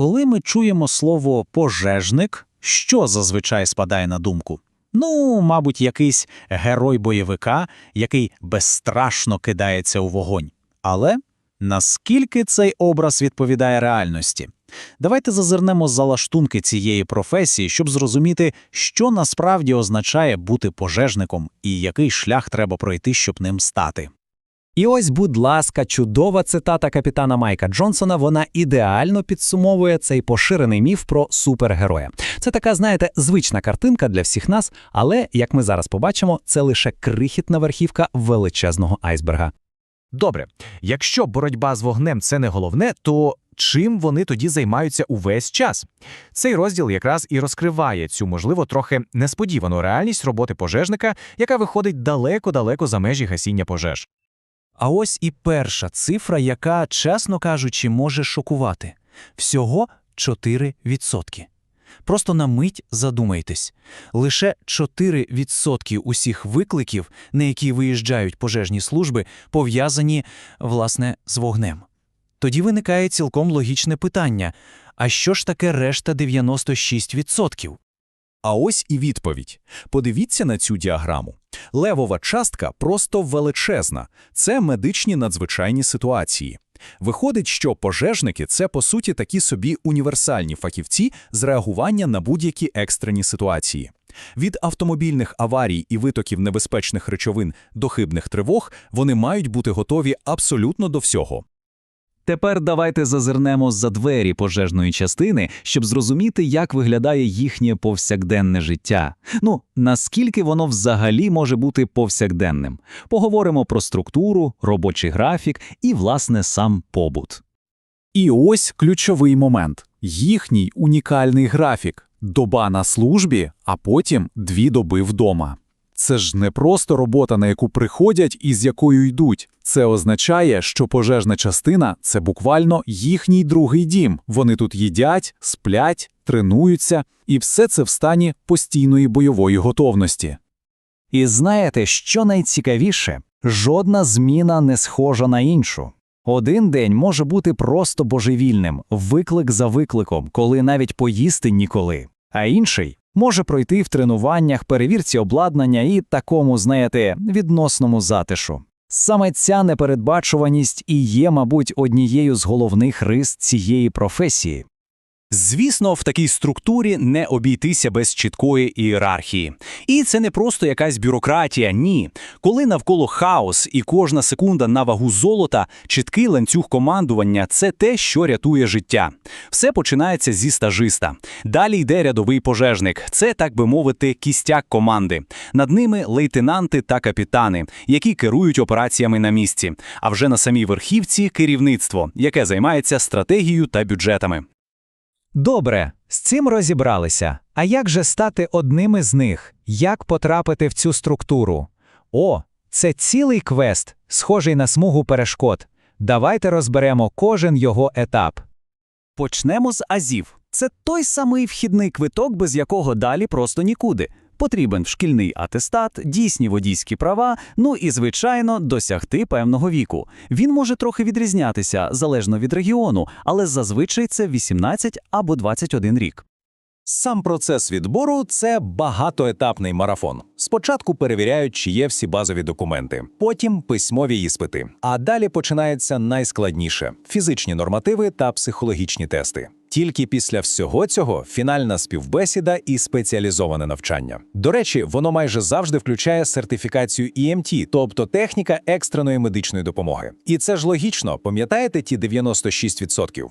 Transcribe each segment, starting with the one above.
коли ми чуємо слово пожежник, що зазвичай спадає на думку? Ну, мабуть, якийсь герой бойовика, який безстрашно кидається у вогонь. Але наскільки цей образ відповідає реальності? Давайте зазирнемо за лаштунки цієї професії, щоб зрозуміти, що насправді означає бути пожежником і який шлях треба пройти, щоб ним стати. І ось, будь ласка, чудова цитата капітана Майка Джонсона. Вона ідеально підсумовує цей поширений міф про супергероя. Це така, знаєте, звична картинка для всіх нас, але як ми зараз побачимо, це лише крихітна верхівка величезного айсберга. Добре, якщо боротьба з вогнем це не головне, то чим вони тоді займаються увесь час? Цей розділ якраз і розкриває цю, можливо, трохи несподівану реальність роботи пожежника, яка виходить далеко-далеко за межі гасіння пожеж. А ось і перша цифра, яка, чесно кажучи, може шокувати. Всього 4%. Просто на мить задумайтесь. Лише 4% усіх викликів, на які виїжджають пожежні служби, пов'язані, власне, з вогнем. Тоді виникає цілком логічне питання: а що ж таке решта 96%? А ось і відповідь. Подивіться на цю діаграму. Левова частка просто величезна. Це медичні надзвичайні ситуації. Виходить, що пожежники це по суті такі собі універсальні фахівці з реагування на будь-які екстрені ситуації. Від автомобільних аварій і витоків небезпечних речовин до хибних тривог вони мають бути готові абсолютно до всього. Тепер давайте зазирнемо за двері пожежної частини, щоб зрозуміти, як виглядає їхнє повсякденне життя. Ну, наскільки воно взагалі може бути повсякденним. Поговоримо про структуру, робочий графік і, власне, сам побут. І ось ключовий момент їхній унікальний графік доба на службі, а потім дві доби вдома. Це ж не просто робота, на яку приходять і з якою йдуть. Це означає, що пожежна частина це буквально їхній другий дім. Вони тут їдять, сплять, тренуються, і все це в стані постійної бойової готовності. І знаєте, що найцікавіше? Жодна зміна не схожа на іншу. Один день може бути просто божевільним, виклик за викликом, коли навіть поїсти ніколи. А інший може пройти в тренуваннях, перевірці обладнання і такому, знаєте, відносному затишу. Саме ця непередбачуваність і є, мабуть, однією з головних рис цієї професії. Звісно, в такій структурі не обійтися без чіткої ієрархії. І це не просто якась бюрократія, ні. Коли навколо хаос і кожна секунда на вагу золота, чіткий ланцюг командування це те, що рятує життя. Все починається зі стажиста. Далі йде рядовий пожежник. Це, так би мовити, кістяк команди. Над ними лейтенанти та капітани, які керують операціями на місці. А вже на самій верхівці керівництво, яке займається стратегією та бюджетами. Добре, з цим розібралися. А як же стати одним із них? Як потрапити в цю структуру? О, це цілий квест, схожий на смугу перешкод. Давайте розберемо кожен його етап. Почнемо з азів. Це той самий вхідний квиток, без якого далі просто нікуди. Потрібен шкільний атестат, дійсні водійські права, ну і, звичайно, досягти певного віку. Він може трохи відрізнятися залежно від регіону, але зазвичай це 18 або 21 рік. Сам процес відбору це багатоетапний марафон. Спочатку перевіряють, чи є всі базові документи, потім письмові іспити. А далі починається найскладніше фізичні нормативи та психологічні тести. Тільки після всього цього фінальна співбесіда і спеціалізоване навчання. До речі, воно майже завжди включає сертифікацію EMT, тобто техніка екстреної медичної допомоги. І це ж логічно, пам'ятаєте ті 96%?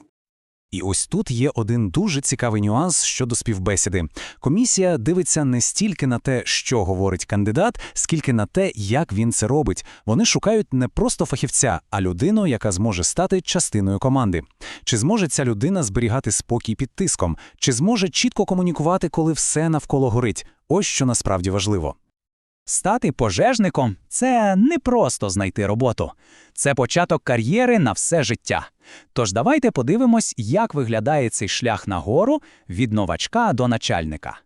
І ось тут є один дуже цікавий нюанс щодо співбесіди. Комісія дивиться не стільки на те, що говорить кандидат, скільки на те, як він це робить. Вони шукають не просто фахівця, а людину, яка зможе стати частиною команди. Чи зможе ця людина зберігати спокій під тиском, чи зможе чітко комунікувати, коли все навколо горить? Ось що насправді важливо. Стати пожежником це не просто знайти роботу, це початок кар'єри на все життя. Тож давайте подивимось, як виглядає цей шлях нагору від новачка до начальника.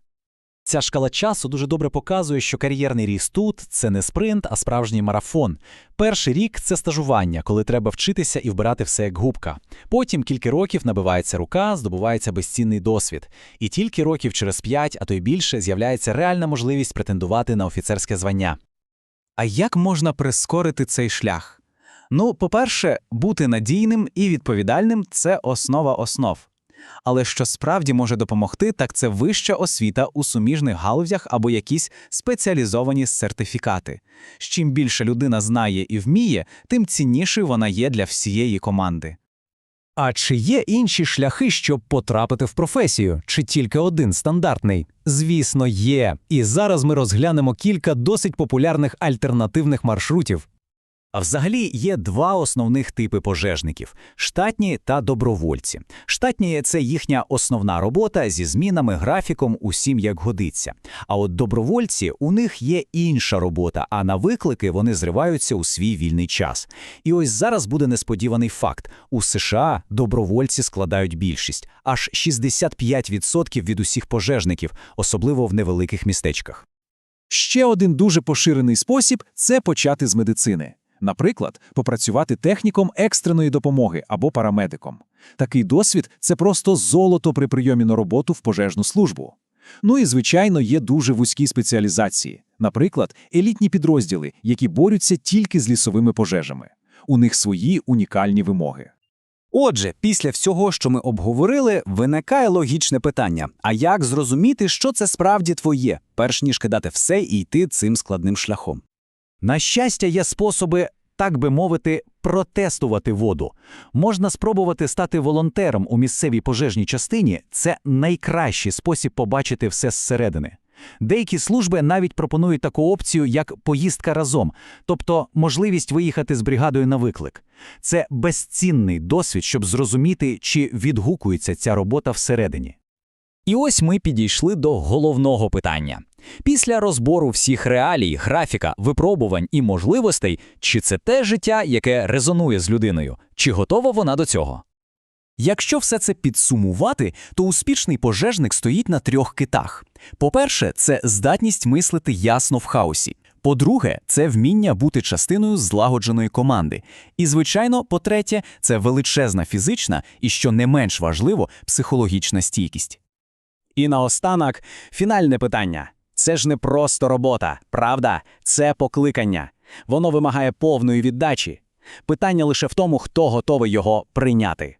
Ця шкала часу дуже добре показує, що кар'єрний ріст тут це не спринт, а справжній марафон. Перший рік це стажування, коли треба вчитися і вбирати все як губка. Потім кілька років набивається рука, здобувається безцінний досвід. І тільки років через п'ять, а то й більше, з'являється реальна можливість претендувати на офіцерське звання. А як можна прискорити цей шлях? Ну, по-перше, бути надійним і відповідальним це основа основ. Але що справді може допомогти, так це вища освіта у суміжних галузях або якісь спеціалізовані сертифікати. Чим більше людина знає і вміє, тим ціннішою вона є для всієї команди. А чи є інші шляхи, щоб потрапити в професію, чи тільки один стандартний? Звісно, є. І зараз ми розглянемо кілька досить популярних альтернативних маршрутів. А взагалі є два основних типи пожежників: штатні та добровольці. Штатні це їхня основна робота зі змінами, графіком, усім як годиться. А от добровольці у них є інша робота, а на виклики вони зриваються у свій вільний час. І ось зараз буде несподіваний факт: у США добровольці складають більшість аж 65% від усіх пожежників, особливо в невеликих містечках. Ще один дуже поширений спосіб це почати з медицини. Наприклад, попрацювати техніком екстреної допомоги або парамедиком. Такий досвід це просто золото при прийомі на роботу в пожежну службу. Ну і, звичайно, є дуже вузькі спеціалізації. Наприклад, елітні підрозділи, які борються тільки з лісовими пожежами. У них свої унікальні вимоги. Отже, після всього, що ми обговорили, виникає логічне питання: а як зрозуміти, що це справді твоє, перш ніж кидати все і йти цим складним шляхом? На щастя, є способи, так би мовити, протестувати воду. Можна спробувати стати волонтером у місцевій пожежній частині це найкращий спосіб побачити все зсередини. Деякі служби навіть пропонують таку опцію, як поїздка разом, тобто можливість виїхати з бригадою на виклик. Це безцінний досвід, щоб зрозуміти, чи відгукується ця робота всередині. І ось ми підійшли до головного питання. Після розбору всіх реалій, графіка, випробувань і можливостей, чи це те життя, яке резонує з людиною, чи готова вона до цього? Якщо все це підсумувати, то успішний пожежник стоїть на трьох китах. По-перше, це здатність мислити ясно в хаосі. По-друге, це вміння бути частиною злагодженої команди. І, звичайно, по-третє, це величезна фізична і, що не менш важливо, психологічна стійкість. І наостанок фінальне питання: це ж не просто робота, правда? Це покликання. Воно вимагає повної віддачі. Питання лише в тому, хто готовий його прийняти.